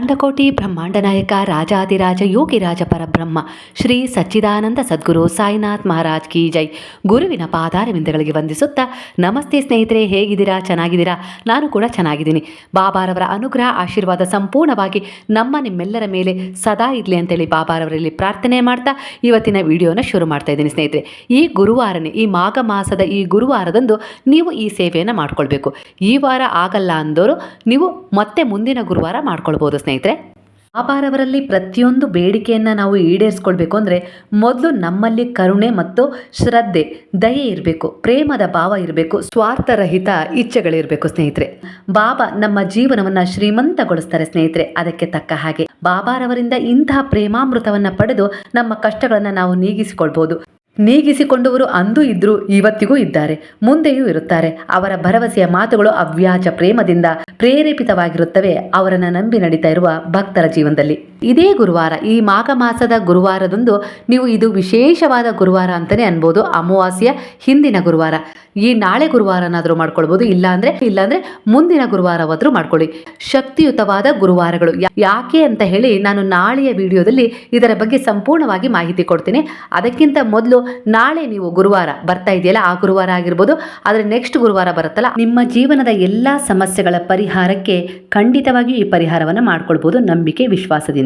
ಅಂಡಕೋಟಿ ಬ್ರಹ್ಮಾಂಡ ನಾಯಕ ರಾಜಾದಿರಾಜ ಯೋಗಿರಾಜ ಪರಬ್ರಹ್ಮ, ಶ್ರೀ ಸಚ್ಚಿದಾನಂದ ಸದ್ಗುರು ಸಾಯಿನಾಥ್ ಮಹಾರಾಜ್ ಕಿ ಜೈ. ಗುರುವಿನ ಪಾದಾರವಿಂದಗಳಿಗೆ ವಂದಿಸುತ್ತಾ, ನಮಸ್ತೆ ಸ್ನೇಹಿತರೆ, ಹೇಗಿದ್ದೀರಾ? ಚೆನ್ನಾಗಿದ್ದೀರಾ? ನಾನು ಕೂಡ ಚೆನ್ನಾಗಿದ್ದೀನಿ. ಬಾಬಾರವರ ಅನುಗ್ರಹ, ಆಶೀರ್ವಾದ ಸಂಪೂರ್ಣವಾಗಿ ನಮ್ಮ ನಿಮ್ಮೆಲ್ಲರ ಮೇಲೆ ಸದಾ ಇರಲಿ ಅಂತೇಳಿ ಬಾಬಾರವರಲ್ಲಿ ಪ್ರಾರ್ಥನೆ ಮಾಡ್ತಾ ಇವತ್ತಿನ ವಿಡಿಯೋನ ಶುರು ಮಾಡ್ತಾ ಇದ್ದೀನಿ ಸ್ನೇಹಿತರೆ. ಈ ಗುರುವಾರನೇ, ಈ ಮಾಘ ಮಾಸದ ಈ ಗುರುವಾರದಂದು ನೀವು ಈ ಸೇವೆಯನ್ನು ಮಾಡ್ಕೊಳ್ಬೇಕು. ಈ ವಾರ ಆಗಲ್ಲ ಅಂದವರು ನೀವು ಮತ್ತೆ ಮುಂದಿನ ಗುರುವಾರ ಮಾಡ್ಕೊಳ್ಬೋದು ಸ್ನೇಹಿತರೆ ವ್ಯಾಪಾರವರಲ್ಲಿ ಪ್ರತಿಯೊಂದು ಬೇಡಿಕೆಯನ್ನು ನಾವು ಈಡೇರಿಸ್ಕೊಳ್ಬೇಕು ಅಂದರೆ ಮೊದಲು ನಮ್ಮಲ್ಲಿ ಕರುಣೆ ಮತ್ತು ಶ್ರದ್ಧೆ, ದಯೆ ಇರಬೇಕು, ಪ್ರೇಮದ ಭಾವ ಇರಬೇಕು, ಸ್ವಾರ್ಥರಹಿತ ಇಚ್ಛೆಗಳಿರಬೇಕು ಸ್ನೇಹಿತರೆ. ಬಾಬಾ ನಮ್ಮ ಜೀವನವನ್ನು ಶ್ರೀಮಂತಗೊಳಿಸ್ತಾರೆ ಸ್ನೇಹಿತರೆ, ಅದಕ್ಕೆ ತಕ್ಕ ಹಾಗೆ. ಬಾಬಾರವರಿಂದ ಇಂತಹ ಪ್ರೇಮಾಮೃತವನ್ನು ಪಡೆದು ನಮ್ಮ ಕಷ್ಟಗಳನ್ನು ನಾವು ನೀಗಿಸಿಕೊಳ್ಬೋದು. ನೀಗಿಸಿಕೊಂಡವರು ಅಂದು ಇದ್ರು ಇವತ್ತಿಗೂ ಇದ್ದಾರೆ, ಮುಂದೆಯೂ ಇರುತ್ತಾರೆ. ಅವರ ಭರವಸೆಯ ಮಾತುಗಳು ಅವ್ಯಾಜ ಪ್ರೇಮದಿಂದ ಪ್ರೇರೇಪಿತವಾಗಿರುತ್ತವೆ, ಅವರನ್ನು ನಂಬಿ ನಡೀತಾ ಇರುವ ಭಕ್ತರ ಜೀವನದಲ್ಲಿ. ಇದೇ ಗುರುವಾರ, ಈ ಮಾಘ ಮಾಸದ ಗುರುವಾರದಂದು ನೀವು ಇದು ವಿಶೇಷವಾದ ಗುರುವಾರ ಅಂತಾನೆ ಅನ್ಬೋದು ಅಮಾವಾಸ್ಯ ಹಿಂದಿನ ಗುರುವಾರ. ಈ ನಾಳೆ ಗುರುವಾರನಾದರೂ ಮಾಡ್ಕೊಳ್ಬೋದು ಇಲ್ಲ ಇಲ್ಲಾಂದ್ರೆ, ಇಲ್ಲಾಂದರೆ ಮುಂದಿನ ಗುರುವಾರವಾದರೂ ಮಾಡ್ಕೊಳ್ಳಿ. ಶಕ್ತಿಯುತವಾದ ಗುರುವಾರಗಳು ಯಾಕೆ ಅಂತ ಹೇಳಿ ನಾನು ನಾಳೆಯ ವಿಡಿಯೋದಲ್ಲಿ ಇದರ ಬಗ್ಗೆ ಸಂಪೂರ್ಣವಾಗಿ ಮಾಹಿತಿ ಕೊಡ್ತೀನಿ. ಅದಕ್ಕಿಂತ ಮೊದಲು ನಾಳೆ ನೀವು ಗುರುವಾರ ಬರ್ತಾ ಇದೆಯಲ್ಲ, ಆ ಗುರುವಾರ ಆಗಿರ್ಬೋದು, ಆದರೆ ನೆಕ್ಸ್ಟ್ ಗುರುವಾರ ಬರುತ್ತಲ್ಲ, ನಿಮ್ಮ ಜೀವನದ ಎಲ್ಲ ಸಮಸ್ಯೆಗಳ ಪರಿಹಾರಕ್ಕೆ ಖಂಡಿತವಾಗಿಯೂ ಈ ಪರಿಹಾರವನ್ನು ಮಾಡ್ಕೊಳ್ಬೋದು, ನಂಬಿಕೆ, ವಿಶ್ವಾಸದಿಂದ.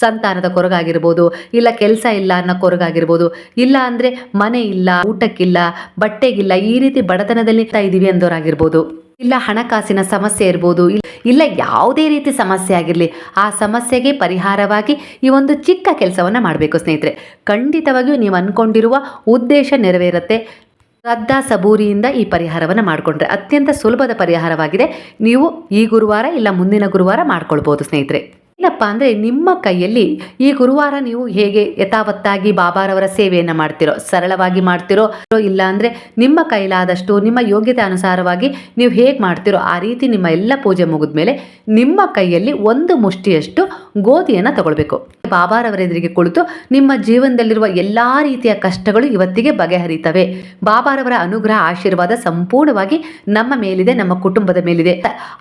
ಸಂತಾನದ ಕೊರಗಾಗಿರ್ಬೋದು, ಇಲ್ಲ ಕೆಲಸ ಇಲ್ಲ ಅನ್ನೋ ಕೊರಗಾಗಿರ್ಬೋದು, ಇಲ್ಲ ಅಂದರೆ ಮನೆ ಇಲ್ಲ, ಊಟಕ್ಕಿಲ್ಲ, ಬಟ್ಟೆಗಿಲ್ಲ, ಈ ರೀತಿ ಬಡತನದಲ್ಲಿ ಇದ್ದೀವಿ ಅಂದವರಾಗಿರ್ಬೋದು. ಇಲ್ಲ ಹಣಕಾಸಿನ ಸಮಸ್ಯೆ ಇರ್ಬೋದು ಇಲ್- ಇಲ್ಲ ಯಾವುದೇ ರೀತಿ ಸಮಸ್ಯೆ ಆಗಿರಲಿ, ಆ ಸಮಸ್ಯೆಗೆ ಪರಿಹಾರವಾಗಿ ಈ ಒಂದು ಚಿಕ್ಕ ಕೆಲಸವನ್ನು ಮಾಡಬೇಕು ಸ್ನೇಹಿತರೆ. ಖಂಡಿತವಾಗಿಯೂ ನೀವು ಅಂದ್ಕೊಂಡಿರುವ ಉದ್ದೇಶ ನೆರವೇರುತ್ತೆ. ಶ್ರದ್ಧಾ ಸಬೂರಿಯಿಂದ ಈ ಪರಿಹಾರವನ್ನು ಮಾಡಿಕೊಂಡ್ರೆ ಅತ್ಯಂತ ಸುಲಭದ ಪರಿಹಾರವಾಗಿದೆ. ನೀವು ಈ ಗುರುವಾರ ಇಲ್ಲ ಮುಂದಿನ ಗುರುವಾರ ಮಾಡ್ಕೊಳ್ಬೋದು ಸ್ನೇಹಿತರೆ. ಏನಪ್ಪ ಅಂದರೆ ನಿಮ್ಮ ಕೈಯಲ್ಲಿ ಈ ಗುರುವಾರ ನೀವು ಹೇಗೆ ಯಥಾವತ್ತಾಗಿ ಬಾಬಾರವರ ಸೇವೆಯನ್ನು ಮಾಡ್ತಿರೋ, ಸರಳವಾಗಿ ಮಾಡ್ತಿರೋ ಇಲ್ಲ ಅಂದರೆ ನಿಮ್ಮ ಕೈಲಾದಷ್ಟು, ನಿಮ್ಮ ಯೋಗ್ಯತೆ ಅನುಸಾರವಾಗಿ ನೀವು ಹೇಗೆ ಮಾಡ್ತಿರೋ ಆ ರೀತಿ ನಿಮ್ಮ ಎಲ್ಲ ಪೂಜೆ ಮುಗಿದ ಮೇಲೆ ನಿಮ್ಮ ಕೈಯಲ್ಲಿ ಒಂದು ಮುಷ್ಟಿಯಷ್ಟು ಗೋಧಿಯನ್ನು ತಗೊಳ್ಬೇಕು. ಬಾಬಾರವರ ಎದುರಿಗೆ ಕುಳಿತು ನಿಮ್ಮ ಜೀವನದಲ್ಲಿರುವ ಎಲ್ಲ ರೀತಿಯ ಕಷ್ಟಗಳು ಇವತ್ತಿಗೆ ಬಗೆಹರಿತವೆ. ಬಾಬಾರವರ ಅನುಗ್ರಹ ಆಶೀರ್ವಾದ ಸಂಪೂರ್ಣವಾಗಿ ನಮ್ಮ ಮೇಲಿದೆ, ನಮ್ಮ ಕುಟುಂಬದ ಮೇಲಿದೆ.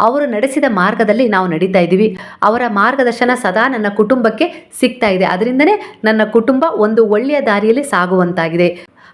ಅವರು ನಡೆಸಿದ ಮಾರ್ಗದಲ್ಲಿ ನಾವು ನಡೀತಾ ಇದ್ದೀವಿ. ಅವರ ಮಾರ್ಗದರ್ಶನ ಸದಾ ನನ್ನ ಕುಟುಂಬಕ್ಕೆ ಸಿಗ್ತಾ ಇದೆ. ಅದರಿಂದನೇ ನನ್ನ ಕುಟುಂಬ ಒಂದು ಒಳ್ಳೆಯ ದಾರಿಯಲ್ಲಿ ಸಾಗುವಂತಾಗಿದೆ.